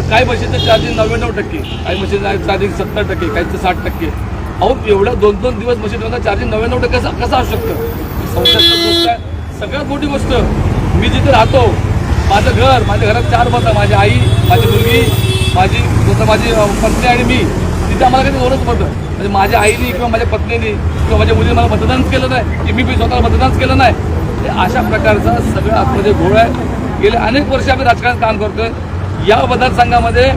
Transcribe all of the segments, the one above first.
तर काही म्हशीचं चार्जिंग नव्याण्णव टक्के काही म्हशीचं चार्जिंग सत्तर टक्के काहीचं साठ टक्के. अहो एवढ्या दोन दोन दिवस मशीन चार्जिंग नव्याण्णव टक्के कसं कसं असू शकतं? संशयास्पद गोष्ट आहे. सगळ्यात मोठी गोष्ट मी जिथे राहतो माझं घर माझ्या घरात चार मतं माझी आई माझी मुलगी माझी जसं माझी पत्नी आणि मी तिथे आम्हाला काही दोनच मतं म्हणजे माझ्या आईने किंवा माझ्या पत्नीने किंवा माझ्या मुलीने मला मतदानच केलं नाही की मी बी स्वतःला मतदानच केलं नाही. अशा प्रकारचा सगळं आतमध्ये घोळ आहे. गेले अनेक वर्ष आम्ही राजकारणात काम करतोय. या मतदारसंघामध्ये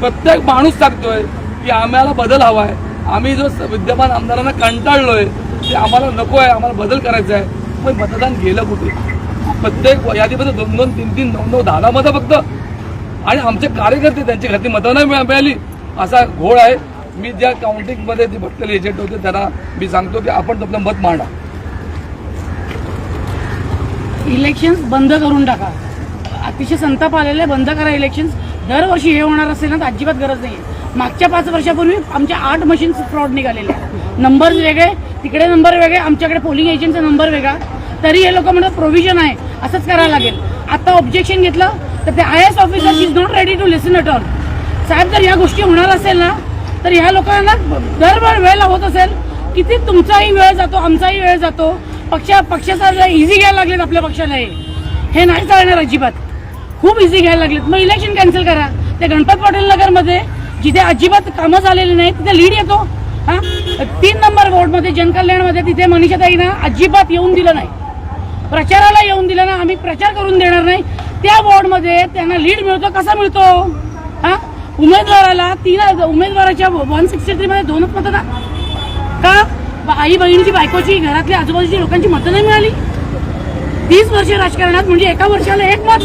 प्रत्येक माणूस सांगतोय की आम्हाला बदल हवा आहे. आम्ही जो विद्यमान आमदारांना कंटाळलोय ते आम्हाला नको आहे आम्हाला बदल करायचा आहे. पण मतदान गेलं कुठे? प्रत्येक यादीमध्ये दोन दोन तीन तीन नऊ नऊ दहा दहा मतं फक्त. आणि आमचे कार्यकर्ते त्यांची घरची मतं नाही मिळा- मिळाली. असा घोळ आहे. मी ज्या काउंटिंगमध्ये जे भटलेले एजंट होते त्यांना मी सांगतो की आपण तुमचं मत मांडा. इलेक्शन बंद करून टाका. अतिशय संताप आलेले बंद करा इलेक्शन्स दरवर्षी हे होणार असेल ना तर अजिबात गरज नाही मागच्या पाच वर्षापूर्वी आमच्या आठ मशीन्स फ्रॉड निघालेले नंबर वेगळे तिकडे नंबर वेगळे आमच्याकडे पोलिंग एजंटचा नंबर वेगळा. तरी हे लोक म्हणतात प्रोव्हिजन आहे. असंच करायला लागेल. आता ऑब्जेक्शन घेतलं तर ते I S officer is not ready to listen at all साहेब जर ह्या गोष्टी होणार असेल ना तर ह्या लोकांना दरबार वेळेला होत असेल. किती तुमचाही वेळ जातो आमचाही वेळ जातो. पक्षा पक्षाचा इझी घ्यायला लागलेत आपल्या पक्षाला हे. हे नाही चालणार अजिबात. खूप इझी घ्यायला लागलेत. मग इलेक्शन कॅन्सल करा. ते गणपत पाटील नगरमध्ये जिथे अजिबात कामं झालेली नाही तिथे लीड येतो. हा? तीन नंबर वॉर्डमध्ये जनकल्याणमध्ये तिथे मनीषाताईना अजिबात येऊन दिलं नाही. प्रचाराला येऊन दिलं ना आम्ही प्रचार करून देणार नाही. त्या वॉर्डमध्ये त्यांना लीड मिळतो. कसा मिळतो? हा? उमेदवाराला तीन उमेदवाराच्या वन सिक्स्टी थ्रीमध्ये दोनच दोनच मतदान का? आई बहिणीची बायकोची घरातल्या आजूबाजूची लोकांची मतं नाही मिळाली? तीस वर्ष राजकारणात म्हणजे एका वर्षाला एक मत.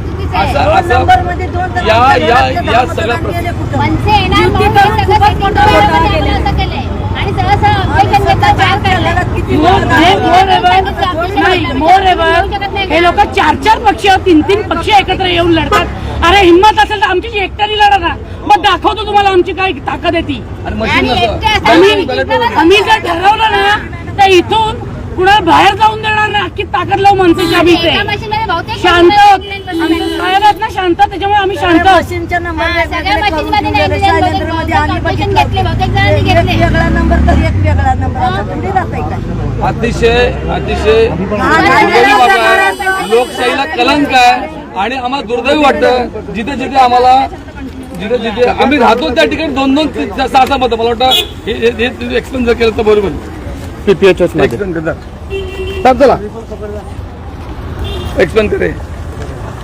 असं असं या या या सगळ्या? मनसे येणार युती म्हणून सगळं. असं केलंय. आणि objection घेतलं, चार हे हे लोक चार चार पक्ष तीन तीन पक्ष एकत्र येऊन लढतात अरे हिंमत असेल तर आमची एकट्याने लढा ना मग दाखवतो तुम्हाला आमची काय ताकद आहे ती आणि मशीन आणि एकटे नसतं. असं आम्ही बॅलेट पेपर. आम्ही जर ठरवलं ना तर इथून कुणाला बाहेर जाऊन देणार नाही अख्खी ताकद लावू माणसाची आम्ही इथे एका शांत. आमचे ना शांत. त्याच्यामुळे आम्ही शांत. मशीनच्या नंबर हा. वेगळा नंबर तर एक वेगळा नंबर. अतिशय अतिशय लोकशाहीला कलंक आहे आणि आम्हाला दुर्दैवी वाटतं जिथे जिथे आम्हाला जिथे जिथे आम्ही राहतो त्या ठिकाणी दोन दोन सहा सहा मतं. मला वाटतं हे हे एक्सपेन्स जर केलं तर बरोबर. चला. एक्सपेन्स करे.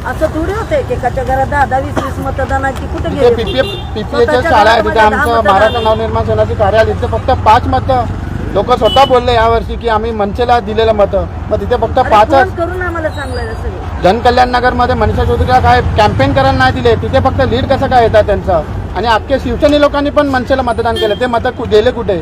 असं थोडी होते एकाच्या घरात दहा दहा वीस वीस मतदानाची कुठे तिथे गेले पीपीएच्या स्वतःच्या शाळा आहे तिथे दहा आमचं मतदान. महाराष्ट्र नवनिर्माण सेनाचे कार्यालय तिथे फक्त पाच मतं. लोक स्वतः बोलले यावर्षी की आम्ही मनसेला दिलेलं मतं. मग तिथे फक्त अरे पाचच. फोन करून आम्हाला सांगलं सगळे. जनकल्याण नगरमध्ये मनीषा चौधरीला काय कॅम्पेन करायला नाही दिले. तिथे फक्त लीड कसं काय येतात त्यांचं? आणि अख्खे शिवसेने लोकांनी पण मनसेला मतदान केलं. ते मतं कु- गेले कुठे?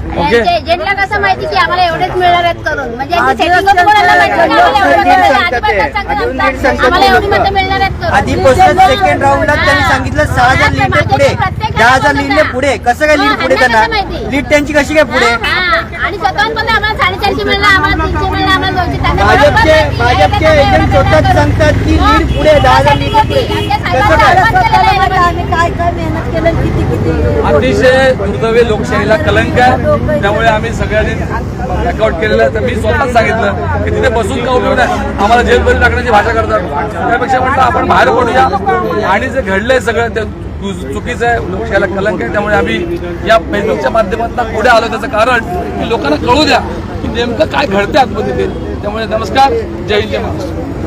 okay. यांच्या एजंटला कसं माहिती की आम्हाला एवढेच मिळणार आहेत करून म्हणजे यांची आधी setting होती कोणाला माहिती नाही, आम्हाला एवढं दीड मिळणार आहे. सांगतात आधी ते. पण सांगतात अजून आमचा. दीड सांगतात आम्हाला ते. एवढी मतं मिळणार आहेत करून. आधीपासून सेकंड राऊंडला त्यांनी सांगितलं सहा हजार लीड माझ्या पुढे दहा हजार होता. पुढे कसं काय लीड हा, पुढे त्यांना? लीड त्यांची कशी काय पुढे हा, आणि स्वतःहून पण आम्हाला साडेचारशे मिळणार आम्हाला तीनशे मिळणार आम्हाला दोनशे त्यांना बरोबर भाजपचे त्यांना एजंट स्वतःच सांगतात की. लीड पुढे दहा लीड पुढे कसं काय काय काय मेहनत केलं किती किती अतिशय दुर्दैवी लोकशाहीला कलंक आहे. त्यामुळे आम्ही सगळ्यांनी अकाउंट केलेलं आहे. तर मी स्वतःच सांगितलं की तिथे बसून का उपयोग नाही आम्हाला जेलमध्ये टाकण्याची भाषा करतात. त्यापेक्षा म्हटलं आपण बाहेर पडूया. आणि जे घडलंय सगळं ते चु- चुकीचं आहे. लोकशाहीला कलंक आहे. त्यामुळे आम्ही या फेसबुकच्या माध्यमातून पुढे आलो. त्याचं कारण की लोकांना कळू द्या की नेमकं काय घडते आतमध्ये ते. त्यामुळे नमस्कार जय हिंद. जय महाराष्ट्र